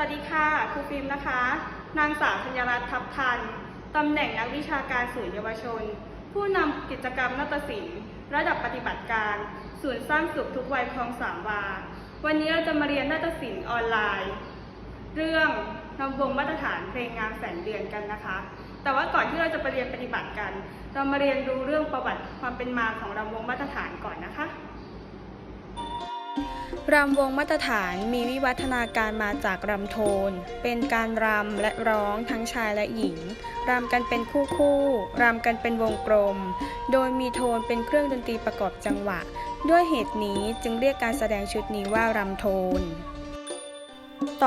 วัสดีค่ะครูฟิล์มนะคะ นางสาวธัญรัตน์ทับทันตำแหน่งนักวิชาการศูนย์เยาวชน ผู้นำกิจกรรมนาตศิลป์ ระดับปฏิบัติการ ศูนย์สร้างสุขทุกวัยคลองสามวา วันนี้เราจะมาเรียนนาตศิลป์ออนไลน์ เรื่องลำวงมาตรฐานเพลงงามแสนเดือนกันนะคะ แต่ว่าก่อนที่เราจะไปเรียนปฏิบัติกัน เรามาเรียนรู้เรื่องประวัติความเป็นมาของลำวงมาตรฐานก่อนนะคะ รำวงมาตรฐานมีวิวัฒนาการมาจากรำโทน เป็นการรำและร้องทั้งชายและหญิง รำกันเป็นคู่คู่รำกันเป็นวงกลม โดยมีโทนเป็นเครื่องดนตรีประกอบจังหวะ ด้วยเหตุนี้จึงเรียกการแสดงชุดนี้ว่ารำโทน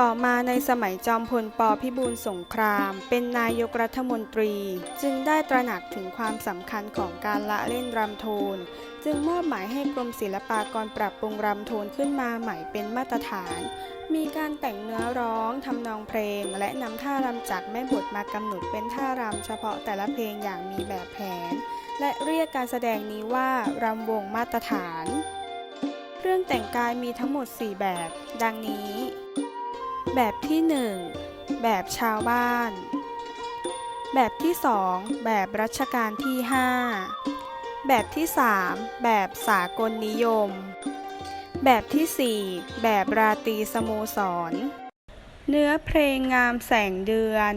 ต่อมาในสมัยจอมพลปพิบูลสงคราม เป็นนายกรัฐมนตรี จึงได้ตระหนักถึงความสำคัญของการละเล่นรำโทน จึงมอบหมายให้กรมศิลปากรปรับปรุงรำโทนขึ้นมาใหม่เป็นมาตรฐาน มีการแต่งเนื้อร้องทำนองเพลง และนำท่ารำจากแม่บทมากำหนดเป็นท่ารำเฉพาะแต่ละเพลงอย่างมีแบบแผน และเรียกการแสดงนี้ว่ารำวงมาตรฐาน เครื่องแต่งกายมีทั้งหมด 4 แบบ ดังนี้ แบบที่ 1 แบบชาวบ้าน แบบที่ 2 แบบรัชกาลที่ 5 แบบที่ 3 แบบสากลนิยม แบบที่ 4 แบบราตรีสโมสร เนื้อเพลงงามแสงเดือน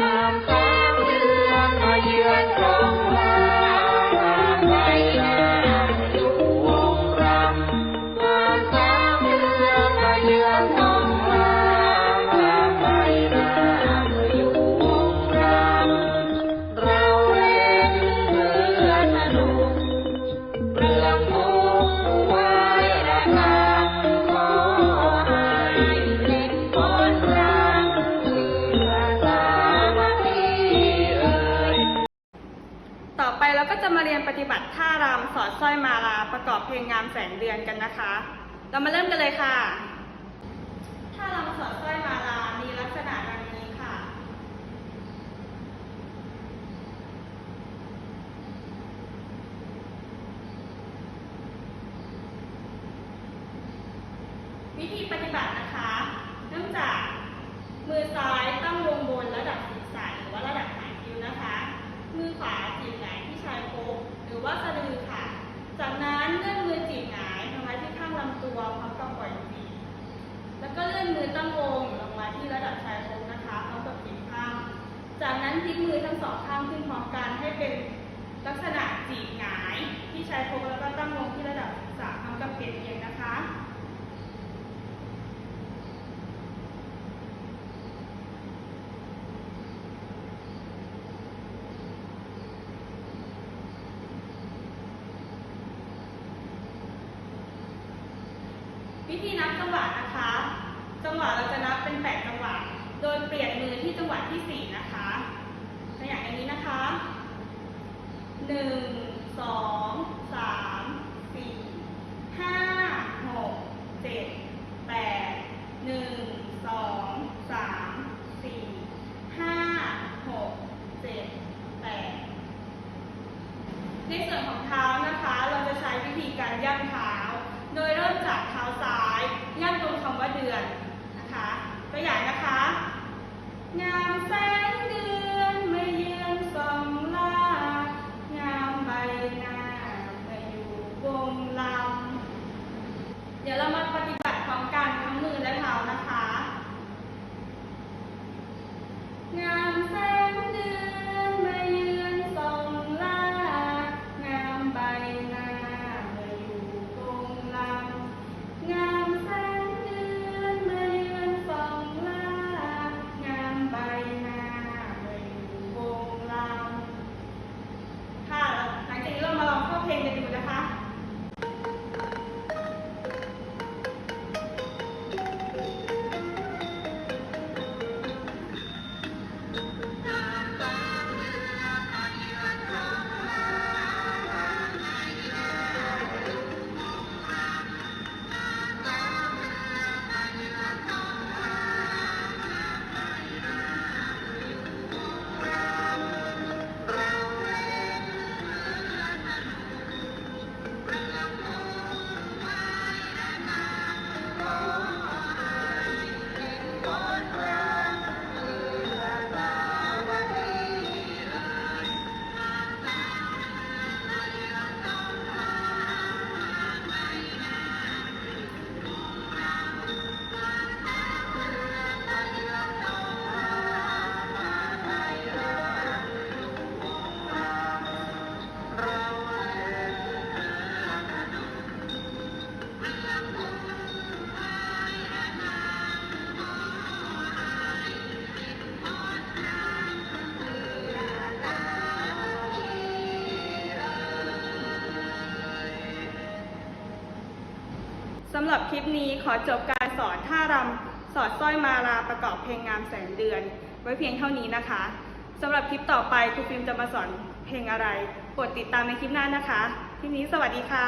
งามแสงเดือนมาเยือนครอง เราก็จะมาเรียนปฏิบัติท่ารำสอดสร้อยมาลาประกอบเพลงงามแสงเดือนกันนะคะ เรามาเริ่มกันเลยค่ะ ท่ารำสอดสร้อยมาลา มีลักษณะดังนี้ค่ะ วิธีปฏิบัตินะคะเนื่องจากมือซ้าย แล้วก็เลื่อนมือตั้งวงลงมาที่ระดับชายโครงนะคะพร้อมกับจีบข้าง จากนั้นพลิกมือทั้งสองข้างขึ้นพร้อมกันให้เป็นลักษณะจีบหงายที่ชายโครงแล้วก็ตั้งวงที่ระดับศีรษะพร้อมกับเปลี่ยนเอียงนะคะ วิธีนับจังหวะนะคะ จังหวะเราจะนับเป็น8จังหวะ โดยเปลี่ยนมือที่จังหวะที่4นะคะตัวอย่างอันนี้นะคะ1 2 3 4 5 6 7 8 1 2 3 4 5 6 7 8ในส่วนของเท้านะคะ เราจะใช้วิธีการย่ำเท้า โดยเริ่มจากเท้าซ้ายย่ำตรงคำว่าเดือนนะคะตัวอย่างนะคะงาม สำหรับคลิปนี้ขอจบการสอนท่ารำสอดสร้อยมาลาประกอบเพลงงามแสนเดือน ไว้เพียงเท่านี้นะคะสำหรับคลิปต่อไปครูฟิล์มจะมาสอนเพลงอะไรโปรดติดตามในคลิปหน้านะคะ คลิปนี้สวัสดีค่ะ